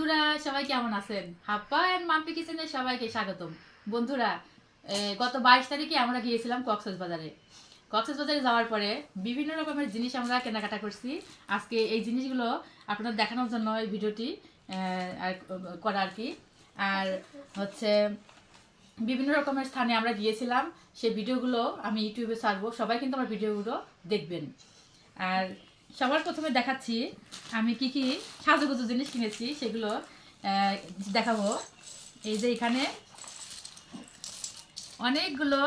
বন্ধুরা, সবাই কেমন আছেন? হাপ্পা অ্যান্ড মাম্পি কিচেনে সবাইকে স্বাগতম। বন্ধুরা গত বাইশ তারিখে আমরা গিয়েছিলাম কক্সেস বাজারে। কক্সেস বাজারে যাওয়ার পরে বিভিন্ন রকমের জিনিস আমরা কেনাকাটা করছি। আজকে এই জিনিসগুলো আপনাদের দেখানোর জন্য এই ভিডিওটি করা আর কি। আর হচ্ছে বিভিন্ন রকমের স্থানে আমরা গিয়েছিলাম। সেই ভিডিওগুলো আমি ইউটিউবে ছাড়বো। সবাই কিন্তু আমার ভিডিওগুলো দেখবেন। আর সবার প্রথমে দেখাচ্ছি আমি কি কি সাজুগুজু জিনিস কিনেছি, সেগুলো দেখাবো। এই যে এখানে অনেকগুলো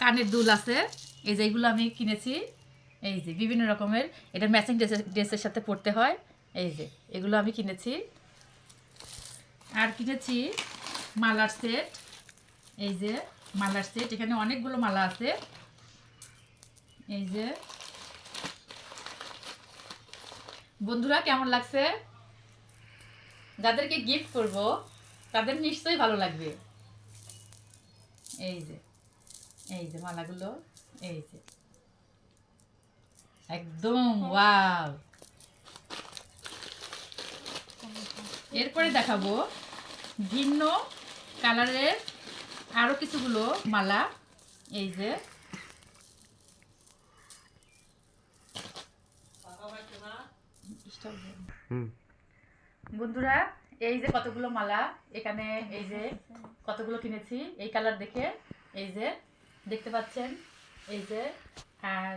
কানের দুল আছে। এই যে এইগুলো আমি কিনেছি। এই যে বিভিন্ন রকমের, এটা ম্যাচিং ড্রেসের ড্রেসের সাথে পরতে হয়। এই যে এগুলো আমি কিনেছি। আর কিনেছি মালার সেট। এই যে মালার সেট, এখানে অনেকগুলো মালা আছে। এই যে বন্ধুরা কেমন লাগছে? যাদেরকে গিফট করব তাদের নিশ্চয়ই ভালো লাগবে। এই যে এই যে মালাগুলো এই যে। একদম ওয়াও। এরপরে দেখাবো ভিন্ন কালারের আরও কিছুগুলো মালা। এই যে বন্ধুরা, এই যে কতগুলো মালা, এখানে এই যে কতগুলো কিনেছি, এই কালার দেখে এই যে দেখতে পাচ্ছেন, এই যে, আর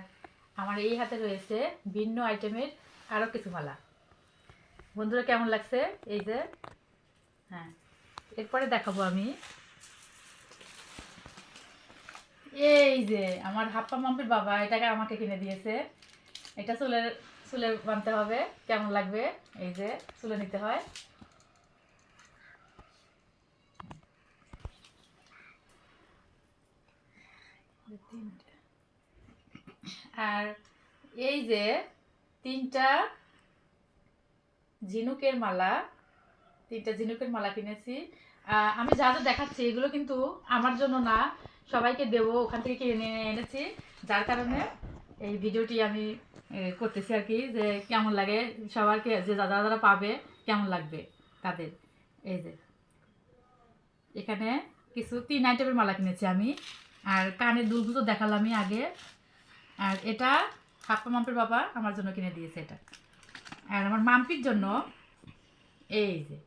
আমার এই হাতে রয়েছে ভিন্ন আইটেমের আরও কিছু মালা। বন্ধুরা, কেমন লাগছে? এই যে হ্যাঁ এরপরে দেখাবো আমি। এই যে, আমার হাপ্পা মাম্পির বাবা, এটাকে আমাকে কিনে দিয়েছে। এটা চুলের চুলে বানতে হবে। কেমন লাগবে? এই যে, চুলে নিতে হয়। আর এই যে তিনটা ঝিনুকের মালা, তিনটা ঝিনুকের মালা কিনেছি। আমি যা যা দেখাচ্ছি, এগুলো কিন্তু আমার জন্য না, সবাইকে দেবো। ওখান থেকে কিনে এনেছি। যার কারণে এই ভিডিওটি আমি করতেছি আর কি যে কেমন লাগে, সবারকে যে যারা যারা পাবে, কেমন লাগবে তাদের। এই যে, এখানে কিছু তিন আইটেমের মালা কিনেছি আমি, আর কানের দুলগুলো দেখালামই আগে। আর এটা হাপ্পা মাম্পির বাবা আমার জন্য কিনে দিয়েছে এটা। আর আমার মাম্পির জন্য এই যে,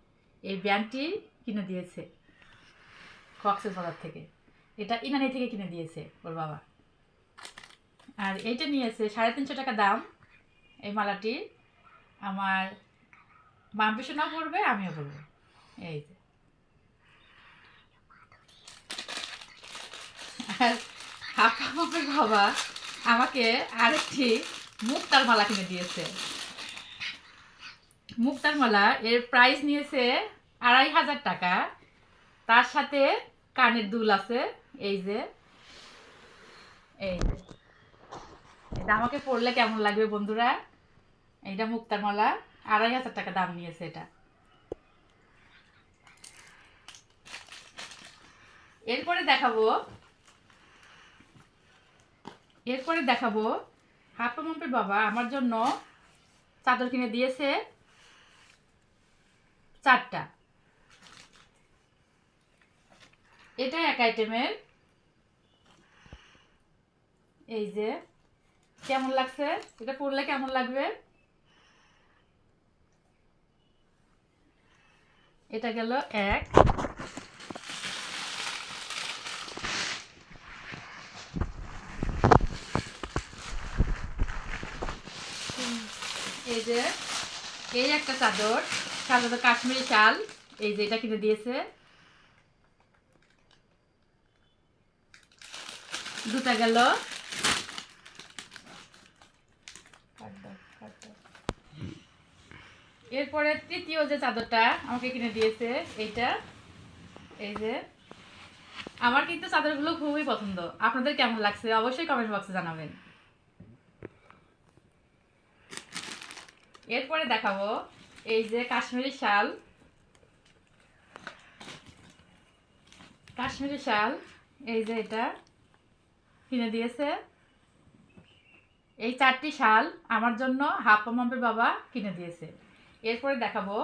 এই ব্যান্ডটি কিনে দিয়েছে, কক্সেস বাজার থেকে। এটা ইনানি থেকে কিনে দিয়েছে ওর বাবা। আর এইটা নিয়েছে সাড়ে তিনশো টাকা দাম এই মালাটি আমার মাম্পি সোনাও পড়বে আমিও পড়ব এই যে। বাবা আমাকে আরেকটি মুক্তার মালা কিনে দিয়েছে। মুক্তার মালা, এর প্রাইস নিয়েছে আড়াই হাজার টাকা। তার সাথে কানের দুল আছে, এই যে। এই যে। আমাকে পড়লে কেমন লাগবে বন্ধুরা? এইটা মুক্তার মালা। আড়াই হাজার টাকা দাম নিয়েছে এটা। এরপরে দেখাবো। এরপরে দেখাবো হাপ্পা মাম্পের বাবা আমার জন্য চাদর কিনে দিয়েছে চারটা। এটা এক আইটেমের এই যে। কেমন লাগছে? এটা পরলে কেমন লাগবে? এটা গেল এক। এই যে, এই একটা চাদর। সাধারণত কাশ্মীরি শাল এই যে এটা কিনে দিয়েছে। দুটা গেল। এরপরে তৃতীয় যে চাদরটা আমাকে কিনে দিয়েছে, এইটা, এই যে। আমার কিন্তু চাদরগুলো খুবই পছন্দ। আপনাদের কেমন লাগছে? অবশ্যই কমেন্ট বক্সে জানাবেন। এরপরে দেখাবো এই যে কাশ্মীরি শাল। কাশ্মীরি শাল, এই যে এটা কিনে দিয়েছে। এই চারটি শাল আমার জন্য হাফ মাম্পের বাবা কিনে দিয়েছে। এরপরে দেখাবো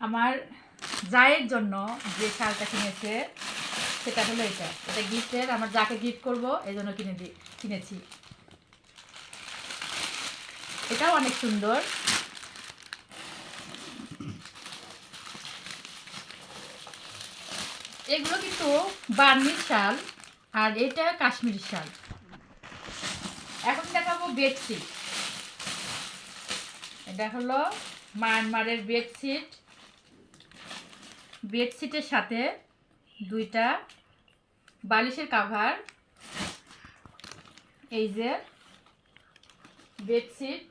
আমার জায়ের জন্য যে শালটা কিনেছে, সেটা হলো এটা। এটা গিফটের, আমার যাকে গিফট করব, এই জন্য কিনে দি কিনেছি। এটাও অনেক সুন্দর। এগুলো কিন্তু বার্মির শাল, আর এটা কাশ্মীরি শাল। এখন দেখাবো বেডশিট। এটা হলো মায়ানমারের বেডশিট। বেডশিটের সাথে দুইটা বালিশের কাভার এই যে বেডশিট।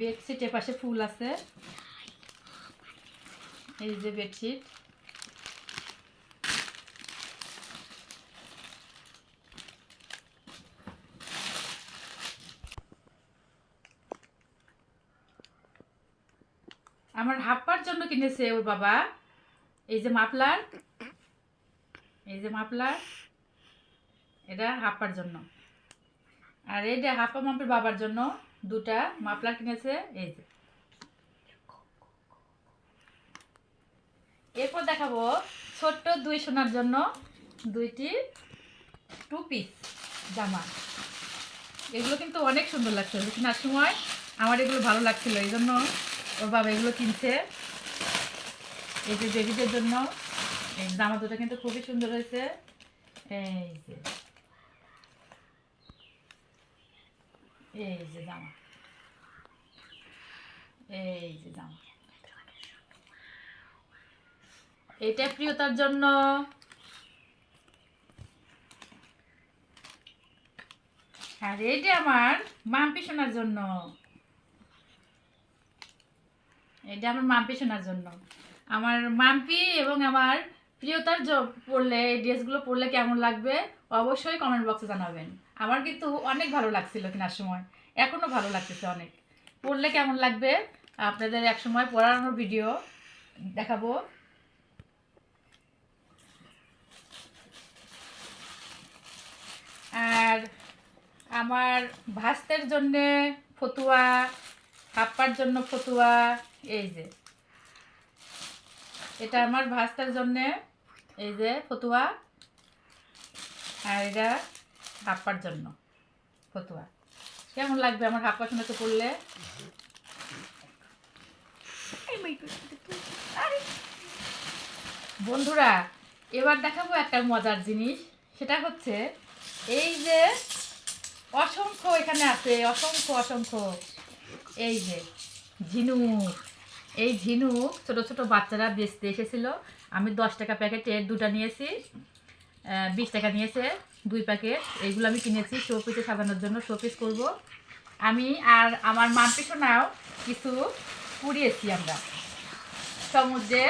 বেডশিটের পাশে ফুল আছে। এই যে বেডশিট। আমার হাপ্পার জন্য কিনেছে ওর বাবা। এই যে মাফলার। এই যে মাফলার। এটা হাপ্পার জন্য। আর এই যে হাপ্পা মাপের বাবার জন্য দুটা মাফলার কিনেছে, এই যে। এরপর দেখাবো ছোট্ট দুই সোনার জন্য দুইটি টু পিস জামা। এগুলো কিন্তু অনেক সুন্দর লাগছে কেনার সময় আমার এগুলো ভালো লাগছিল এই জন্য ওর বাবা এগুলো কিনছে। এই যে বেবিদের জন্য। জামা দুটো কিন্তু খুবই সুন্দর হয়েছে। এই যে। এই যে জামা। এই যে জামা। এটা প্রিয়তার জন্য। আর এইটা আমার মাম্পি শোনার জন্য। এটা আমার মাম্পি শোনার জন্য। আমার মাম্পি এবং আমার প্রিয়তার পরলে এই ড্রেসগুলো পরলে কেমন লাগবে, অবশ্যই কমেন্ট বক্সে জানাবেন। আমার কিন্তু অনেক ভালো লাগছিল কেনার সময়। এখনও ভালো লাগতেছে অনেক। পড়লে কেমন লাগবে? আপনাদের এক সময় পড়ানোর ভিডিও দেখাবো। আর আমার ভাস্তের জন্যে ফতুয়া, হাপ্পার জন্য ফতুয়া এই যে। এটা আমার ভাস্তার জন্যে। এই যে, ফতুয়া। আর এটা হাপ্পার জন্য, ফতুয়া। কেমন লাগবে আমার হাপ্পা শোনাতে পড়লে? বন্ধুরা, এবার দেখাবো একটা মজার জিনিস। সেটা হচ্ছে, এই যে অসংখ্য এখানে আছে, অসংখ্য অসংখ্য। এই যে, ঝিনুক। এই ঝিনুক ছোট ছোট বাচ্চারা বেচতে এসেছিল। আমি দশ টাকা প্যাকেটে দুটো নিয়েছি বিশ টাকা নিয়েছে দুই প্যাকেট এইগুলো আমি কিনেছি শোপিসে সাজানোর জন্য শোপিস করব। আমি আর আমার মাম্পি সোনাও কিছু পুড়িয়েছি আমরা। সমুদ্রে,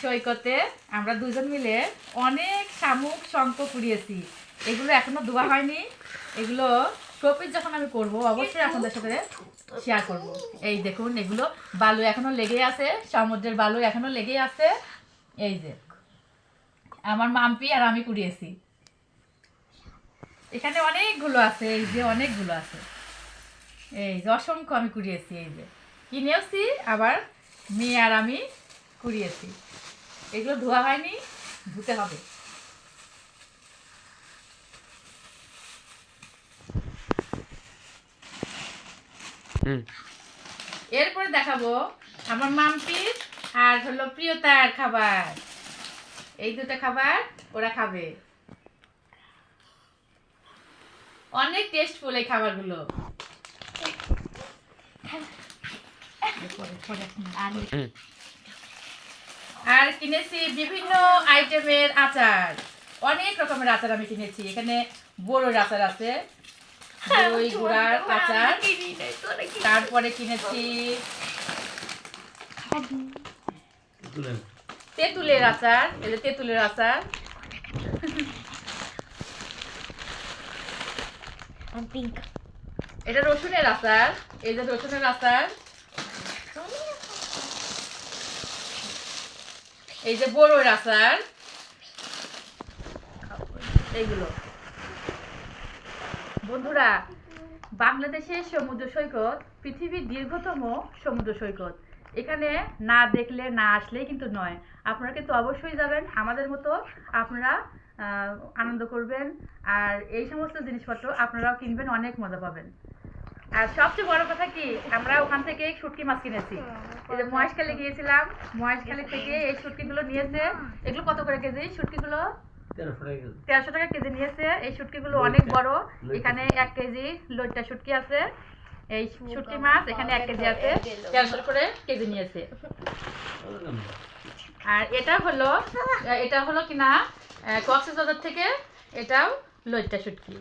সৈকতে আমরা দুজন মিলে অনেক শামুক, শঙ্খ পুড়িয়েছি। এগুলো এখনও ধোয়া হয়নি। এগুলো শোপিস যখন আমি করব, অবশ্যই আপনাদের সাথে শেয়ার করব। এই দেখুন, এগুলো বালু এখনও লেগে আছে, সমুদ্রের বালু এখনও লেগে আছে। এই যে, আমার মাম্পি আর আমি কুড়িয়েছি। এখানে অনেকগুলো আছে, এই যে অনেকগুলো আছে। এই যে, অসংখ্য আমি কুড়িয়েছি, এই যে। কিনেওছি, আবার মেয়ে আর আমি কুড়িয়েছি। এগুলো ধোয়া হয়নি, ধুতে হবে। এরপরে দেখাবো আমার মাম্পির আর হলো প্রিয়তার খাবার। এই দুটো খাবার ওরা খাবে। অনেক টেস্টফুল এই খাবারগুলো। আর কিনেছি বিভিন্ন আইটেমের আচার। অনেক রকমের আচার আমি কিনেছি। এখানে বড়োর আচার আছে দই গুড়ার আচার। তারপরে কিনেছি তেঁতুলের। আচার এই যে তেঁতুলের আচার। এটা রসুনের আচার এই যে রসুনের আচার। এই যে বড়োর আচার। এইগুলো। বন্ধুরা, বাংলাদেশের সমুদ্র সৈকত, পৃথিবীর দীর্ঘতম সমুদ্র সৈকত। এখানে না দেখলে, না আসলে কিন্তু নয়। আপনারা কিন্তু অবশ্যই যাবেন, আমাদের মতো আপনারা আনন্দ করবেন, আর এই সমস্ত জিনিসপত্র আপনারাও কিনবেন, অনেক মজা পাবেন। আর সবচেয়ে বড় কথা কি, আমরা ওখান থেকে শুটকি মাছ কিনেছি। এই মহেশখালী গিয়েছিলাম, মহেশখালী থেকে এই শুটকিগুলো নিয়েছে এগুলো কত করে কেজি? শুটকিগুলো তেরোশো টাকা কেজি নিয়েছে। এই শুটকিগুলো অনেক বড়। এখানে এক কেজি লইটা শুটকি আছে। এই শুটকি মাছ এখানে এক কেজি আছে। তেরোশো করে কেজি নিয়েছে। আর এটা হলো এটা হলো কিনা কক্সবাজার থেকে এটাও লইটা শুটকি।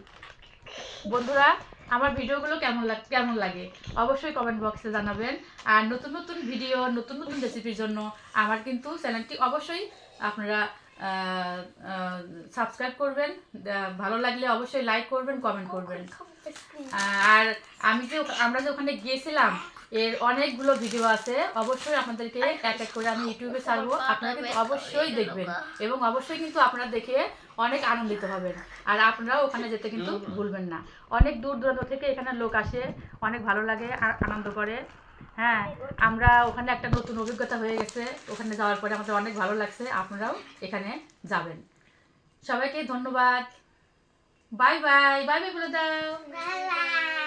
বন্ধুরা আমার ভিডিওগুলো কেমন লাগ কেমন লাগে অবশ্যই কমেন্ট বক্সে জানাবেন। আর নতুন নতুন ভিডিও নতুন নতুন রেসিপির জন্য আমার কিন্তু চ্যানেলটি অবশ্যই আপনারা সাবস্ক্রাইব করবেন। ভালো লাগলে অবশ্যই লাইক করবেন কমেন্ট করবেন। আর আমি যে আমরা যে ওখানে গিয়েছিলাম এর অনেকগুলো ভিডিও আছে। অবশ্যই আপনাদেরকে এক এক করে আমি ইউটিউবে ছাড়বো। আপনারা কিন্তু অবশ্যই দেখবেন এবং অবশ্যই কিন্তু আপনারা দেখে অনেক আনন্দিত হবেন। আর আপনারাও ওখানে যেতে কিন্তু ভুলবেন না। অনেক দূর দূরান্ত থেকে এখানে লোক আসে অনেক ভালো লাগে আর আনন্দ করে। হ্যাঁ আমরা ওখানে একটা নতুন অভিজ্ঞতা হয়ে গেছে। ওখানে যাওয়ার পরে আমাদের অনেক ভালো লাগছে। আপনারাও এখানে যাবেন। সবাইকে ধন্যবাদ। বাই বাই বাই বাই বলে দাও.